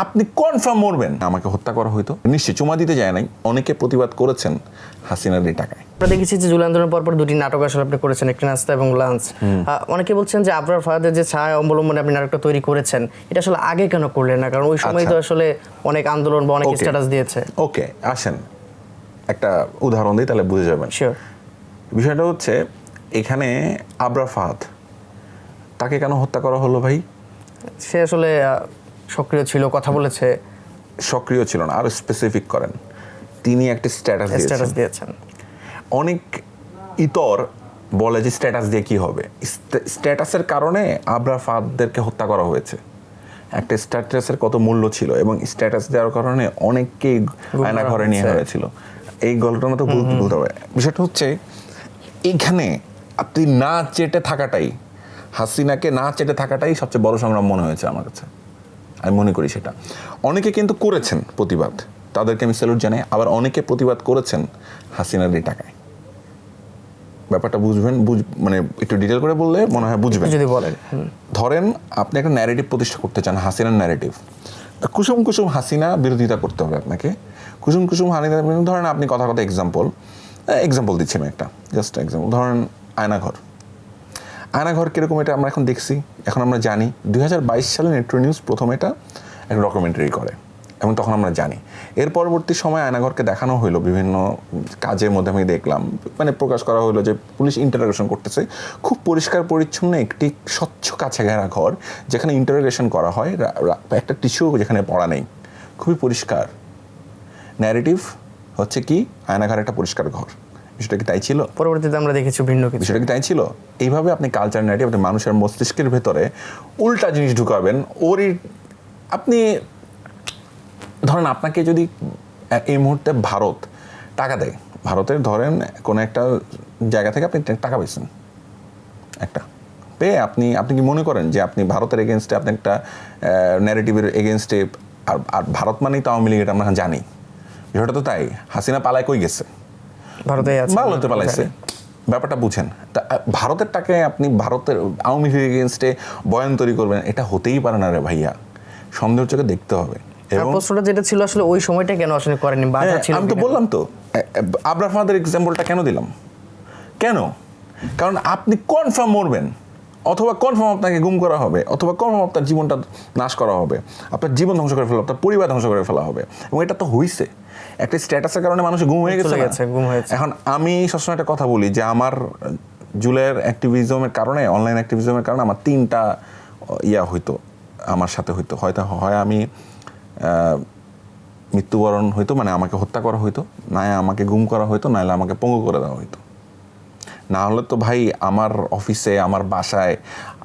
আপনি কনফার্ম মরবেন। আমাকে হত্যা করা হইতো নিশ্চয়ই চুমা দিতে যায় নাই। অনেকে প্রতিবাদ করেছেন হাসিনার এই টাকায়। আমরা দেখেছি যে জুলাই আন্দোলনের পর পর দুটি নাটক আসলে আপনি করেছেন একটি নাস্তা এবং লাঞ্চ। অনেকে বলছেন যে আবরার ফাহাদের যে ছায়া অবলম্বনে আপনি নাটকটা তৈরি করেছেন এটা আসলে আগে কেন করলেন না? কারণ ওই সময় তো আচ্ছা। আসলে অনেক আন্দোলন বা অনেক স্ট্যাটাস দিয়েছে। ওকে আসেন। একটা উদাহরণ দিই তাহলে বুঝে যাবেন। বিষয়টা হচ্ছে এখানে আবরা ফাহাদ তাকে কেন হত্যা করা হলো ভাই? সে আসলে সক্রিয় ছিল কথা বলেছে। সক্রিয় ছিল না আরও স্পেসিফিক করেন। তিনি একটা স্ট্যাটাস স্ট্যাটাস দিয়েছেন। অনেক ইতর বলে যে স্ট্যাটাস দিয়ে কি হবে। স্ট্যাটাসের কারণে আবরা ফাদদেরকে হত্যা করা হয়েছে। একটা স্ট্যাটাসের কত মূল্য ছিল এবং স্ট্যাটাস দেওয়ার কারণে অনেককেই আয়না ঘরে নিয়ে হয়েছিল। এই ঘটনা তো ভুল বলতে হবে। বিষয়টা হচ্ছে এইখানে আপনি না চেটে থাকাটাই হাসিনাকে না চেটে থাকাটাই সবচেয়ে বড় সংগ্রাম মনে হয়েছে আমার কাছে। আমি মনে করি সেটা। অনেকে কিন্তু করেছেন প্রতিবাদ। তাদেরকে আমি স্যালুট জানাই। আবার অনেকে প্রতিবাদ করেছেন হাসিনার এই টাকায়। ব্যাপারটা বুঝবেন বুঝ মানে একটু ডিটেল করে বললে মনে হয় বুঝবেন। যদি বলেন ধরেন আপনি একটা ন্যারেটিভ প্রতিষ্ঠা করতে চান হাসিনার ন্যারেটিভ কুসুম কুসুম হাসিনা বিরোধিতা করতে হবে আপনাকে। কুসুম কুসুম হাসিনা ধরেন আপনি কথা কথা এক্সাম্পল এক্সাম্পল দিচ্ছি আমি একটা জাস্ট এক্সাম্পল ধরেন আয়নাঘর। আয়নাঘর কীরকম এটা আমরা এখন দেখছি, এখন আমরা জানি। দুই হাজার বাইশ সালে নেট্রো নিউজ প্রথম এটা একটা ডকুমেন্টারি করে, এবং তখন আমরা জানি। এর পরবর্তী সময় আয়নাঘরকে দেখানো হলো বিভিন্ন কাজের মধ্যে আমি দেখলাম মানে প্রকাশ করা হলো যে পুলিশ ইন্টারোগেশন করতেছে। খুব পরিষ্কার পরিচ্ছন্ন একটি স্বচ্ছ কাছে ঘেরা ঘর যেখানে ইন্টারোগেশন করা হয় একটা টিস্যু যেখানে পড়া নেই। খুবই পরিষ্কার। ন্যারেটিভ হচ্ছে কি? আয়নাঘর একটা পরিষ্কার ঘর। বিষয়টা কি তাই ছিল? পরবর্তীতে আমরা দেখেছি ভিন্ন কিছু। বিষয়টা কি তাই ছিল? এইভাবে আপনি কালচার নাইটি আপনি মানুষের মস্তিষ্কের ভেতরে উল্টা জিনিস ঢুকাবেন ওরই আপনি ধরেন আপনাকে যদি এই মুহূর্তে ভারত টাকা দেয় ভারতের ধরেন কোনো একটা জায়গা থেকে আপনি টাকা পেয়েছেন একটা। পেয়ে আপনি আপনি কি মনে করেন যে আপনি ভারতের এগেনস্টে আপনি একটা ন্যারেটিভের এগেনস্টে আর আর ভারত মানেই তো আওয়ামী লীগ এটা আমরা জানি। বিষয়টা তো তাই। হাসিনা পালায় কই গেছে? ভারতে আছে। ভারতে পালাইছে। ব্যাপারটা বুঝেন। তা ভারতের টাকায় আপনি ভারতের আওয়ামী লীগ এগেনস্টে বয়ান তৈরি করবেন এটা হতেই পারে না রে ভাইয়া। সন্দেহ চোখে দেখতে হবে। প্রশ্নটা যেটা ছিল আসলে ওই সময়টা কেন আসলে করেনি বাধা হ্যাঁ, ছিল আমি তো বললাম তো আবরার ফাদের এক্সাম্পলটা কেন দিলাম? কেন? কারণ আপনি কনফার্ম মরবেন অথবা কনফার্ম আপনাকে গুম করা হবে অথবা কনফার্ম আপনার জীবনটা নাশ করা হবে আপনার জীবন ধ্বংস করে ফেলা আপনার পরিবার ধ্বংস করে ফেলা হবে। এবং এটা তো হইছে। একটা স্ট্যাটাসের কারণে মানুষ গুম হয়ে গেছে গুম হয়েছে। এখন আমি সবসময় একটা কথা বলি যে আমার জুলাইয়ের অ্যাক্টিভিজমের কারণে অনলাইন অ্যাক্টিভিজমের কারণে আমার তিনটা ইয়া হইতো আমার সাথে হইতো। হয়তো হয় আমি মৃত্যুবরণ হইতো মানে আমাকে হত্যা করা হইতো না আমাকে গুম করা হইতো নাহলে আমাকে পঙ্গু করে দেওয়া হইতো। না হলে তো ভাই আমার অফিসে আমার বাসায়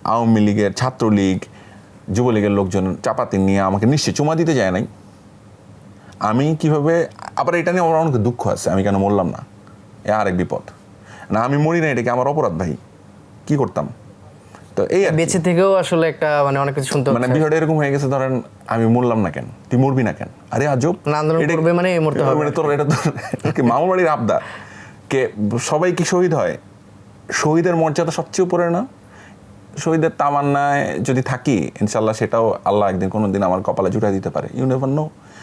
আওয়ামী লীগের ছাত্রলীগ যুবলীগের লোকজন চাপাতি নিয়ে আমাকে নিশ্চয়ই চুমা দিতে যায় নাই। আমি কীভাবে আবার এটা নিয়ে আমার অনেক দুঃখ আছে আমি কেন মরলাম না? এ আরেক বিপদ। না আমি মরি না এটা কি আমার অপরাধ ভাই? কি করতাম? তো এই বেঁচে থেকেও আসলে একটা মানে অনেক কিছু শুনতে মানে বিষয়টা এরকম হয়ে গেছে ধরেন আমি মরলাম না কেন? তুই মরবি না কেন? আরে আজব। না, আন্দোলন এটা- করবে মানে মরতে হবে। মানে তোর এটা তো এটা কি মামা বাড়ির আবদা? কে সবাই কি শহীদ হয়? শহীদের মর্যাদা সবচেয়ে উপরে না? শহীদের তামান্নায় যদি থাকি ইনশাল্লাহ সেটাও আল্লাহ একদিন কোনো দিন আমার কপালে জুটাই দিতে পারে। You never know